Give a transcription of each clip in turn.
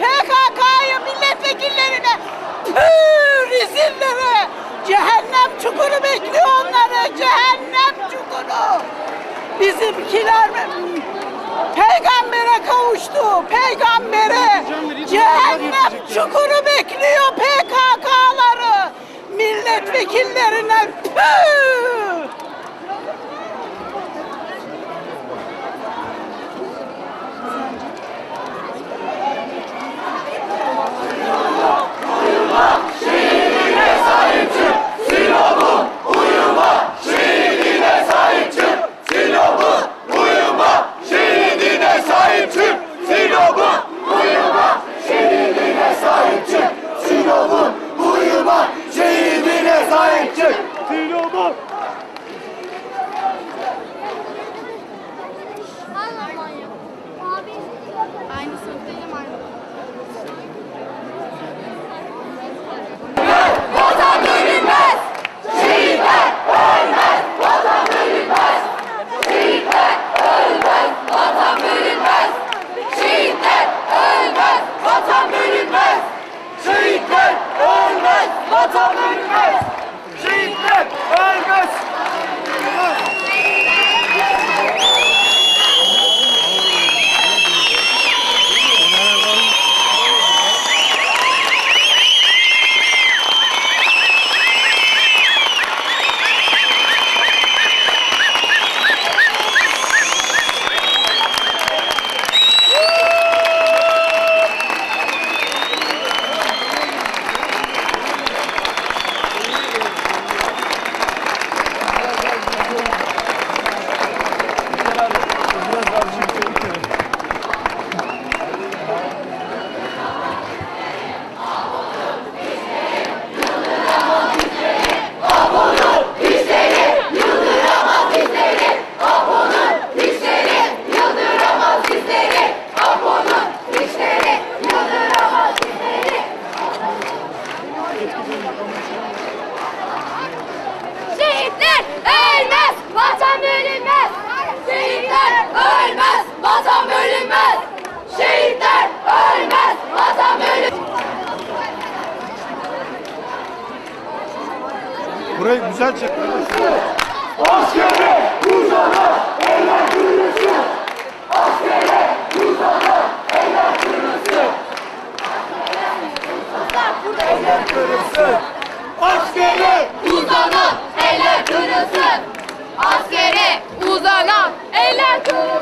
PKK'ya, milletvekillerine, tüh, rezillere, cehennem çukuru bekliyor onları, cehennem çukuru. Bizimkiler peygambere kavuştu, peygambere cehennem çukuru bekliyor PKK'ları, milletvekillerine, tüh. Burayı güzel çek. Askere uzana eller kırmızı. Askere uzana eller kırmızı. Eller kırmızı. Askere uzana eller kırmızı. Askere uzana eller kırmızı.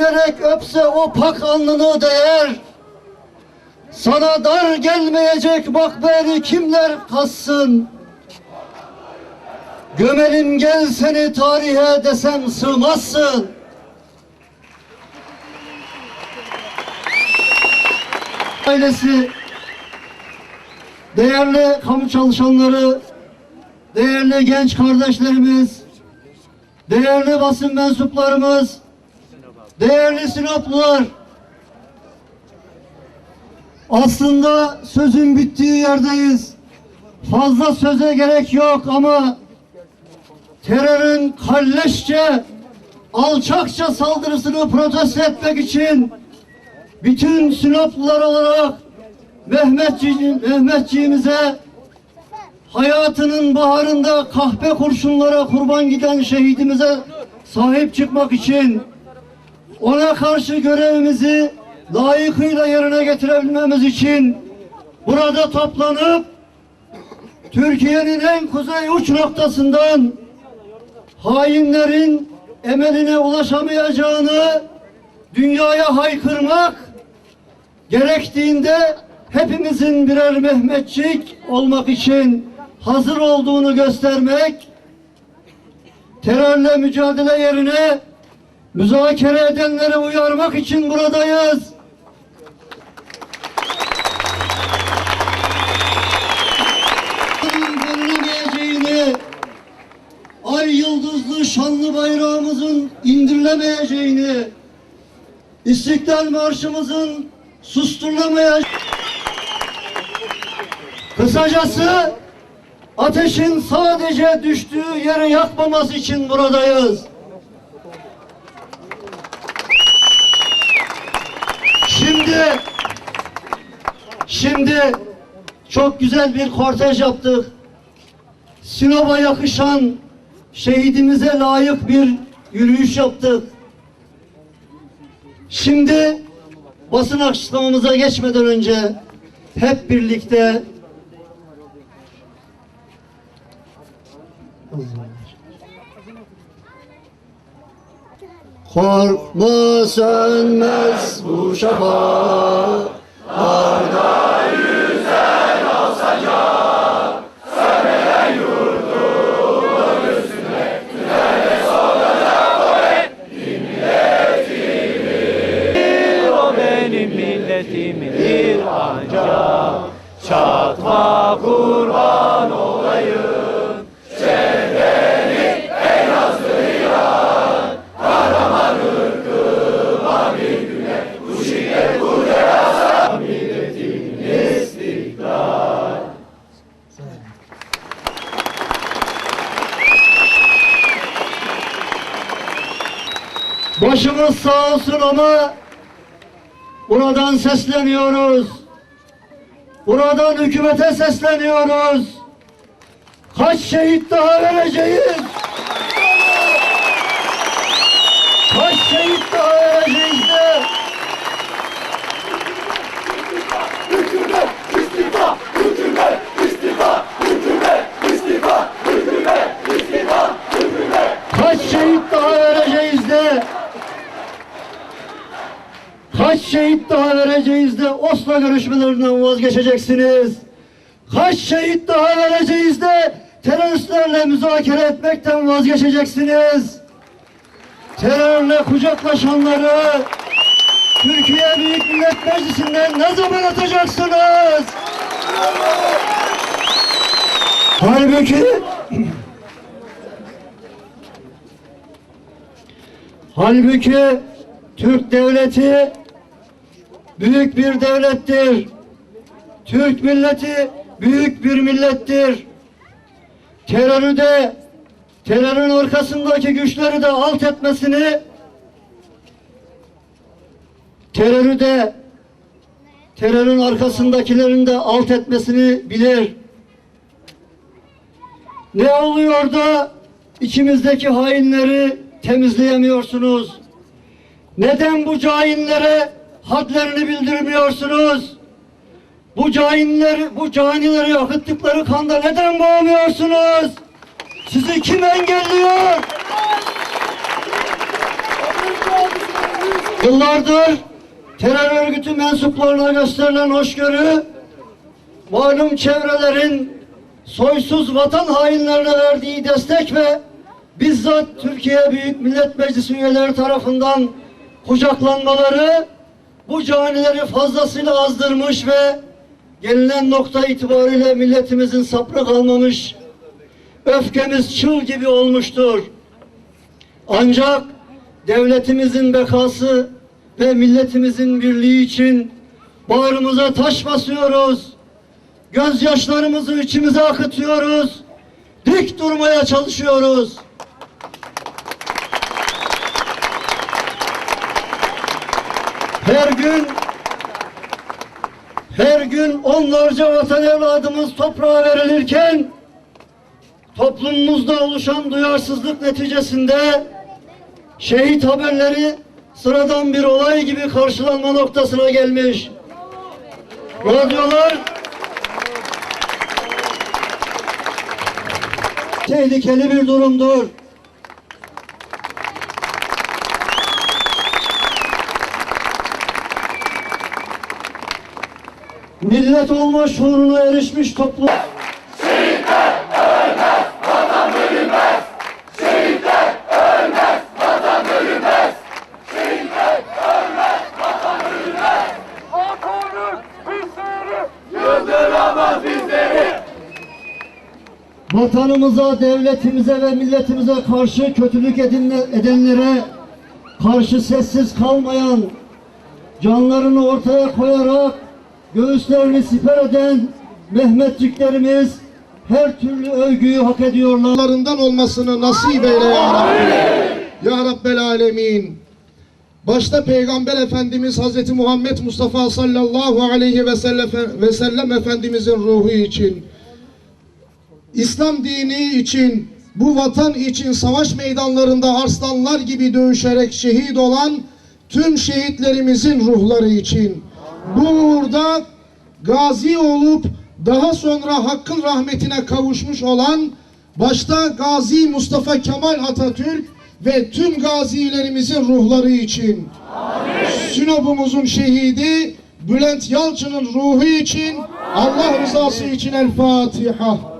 İnerek öpse o pak alnını değer. Sana dar gelmeyecek makberi kimler kassın? Gömelim gel seni tarihe desem sığmazsın. Ailesi, değerli kamu çalışanları, değerli genç kardeşlerimiz, değerli basın mensuplarımız, değerli Sinoplular, aslında sözün bittiği yerdeyiz. Fazla söze gerek yok ama terörün kalleşçe, alçakça saldırısını protesto etmek için bütün Sinoplular olarak Mehmetçi, Mehmetçiğimize hayatının baharında kahpe kurşunlara kurban giden şehidimize sahip çıkmak için ona karşı görevimizi layıkıyla yerine getirebilmemiz için burada toplanıp Türkiye'nin en kuzey uç noktasından hainlerin emeline ulaşamayacağını dünyaya haykırmak gerektiğinde hepimizin birer Mehmetçik olmak için hazır olduğunu göstermek, terörle mücadele yerine müzakere edenleri uyarmak için buradayız. Bölünemeyeceğini, ay yıldızlı şanlı bayrağımızın indirilemeyeceğini, İstiklal Marşımızın susturulamayacağını, Kısacası ateşin sadece düştüğü yeri yakmaması için buradayız. Şimdi çok güzel bir kortej yaptık. Sinop'a yakışan şehidimize layık bir yürüyüş yaptık. Şimdi basın açıklamamıza geçmeden önce hep birlikte Korkma sönmez bu şafak milletimidir Başımız sağ olsun ama buradan sesleniyoruz. Buradan hükümete sesleniyoruz. Kaç şehit daha vereceğiz? Kaç şehit daha vereceğiz de? Kaç şehit daha vereceğiz de? Kaç şehit daha vereceğiz de Oslo görüşmelerinden vazgeçeceksiniz? Kaç şehit daha vereceğiz de teröristlerle müzakere etmekten vazgeçeceksiniz? Terörle kucaklaşanları Türkiye Büyük Millet Meclisi'nden ne zaman atacaksınız? Halbuki Halbuki Türk devleti büyük bir devlettir. Türk milleti büyük bir millettir. Terörü de terörün arkasındaki güçleri de alt etmesini terörü de terörün arkasındakilerin de alt etmesini bilir. Ne oluyor da içimizdeki hainleri temizleyemiyorsunuz? Neden bu cahinlere hadlerini bildirmiyorsunuz? Bu cahinleri, bu canileri akıttıkları kanda neden boğmuyorsunuz? Sizi kim engelliyor? Yıllardır terör örgütü mensuplarına gösterilen hoşgörü, malum çevrelerin soysuz vatan hainlerine verdiği destek ve bizzat Türkiye Büyük Millet Meclisi üyeleri tarafından kucaklanmaları bu canileri fazlasıyla azdırmış ve gelinen nokta itibariyle milletimizin sabrı kalmamış, öfkemiz çığ gibi olmuştur. Ancak devletimizin bekası ve milletimizin birliği için bağrımıza taş basıyoruz. Gözyaşlarımızı içimize akıtıyoruz. Dik durmaya çalışıyoruz. Her gün her gün onlarca vatan evladımız toprağa verilirken toplumumuzda oluşan duyarsızlık neticesinde şehit haberleri sıradan bir olay gibi karşılanma noktasına gelmiş. Radyolar tehlikeli bir durumdur. Millet olma şuuruna erişmiş toplum. Yıldıramaz bizleri vatanımıza, devletimize ve milletimize karşı kötülük edenlere karşı sessiz kalmayan, canlarını ortaya koyarak göğüslerini siper eden Mehmetçiklerimiz her türlü övgüyü hak ediyorlar. larından olmasını nasip eyle ya Rabbi. Ya Rabbel Alemin. Başta Peygamber Efendimiz Hazreti Muhammed Mustafa sallallahu aleyhi ve sellem, ve sellem Efendimizin ruhu için, İslam dini için, bu vatan için savaş meydanlarında arslanlar gibi dövüşerek şehit olan tüm şehitlerimizin ruhları için, bu uğurda gazi olup daha sonra hakkın rahmetine kavuşmuş olan başta Gazi Mustafa Kemal Atatürk ve tüm gazilerimizin ruhları için, Sinop'umuzun şehidi Bülent Yalçın'ın ruhu için, Allah rızası için El Fatiha.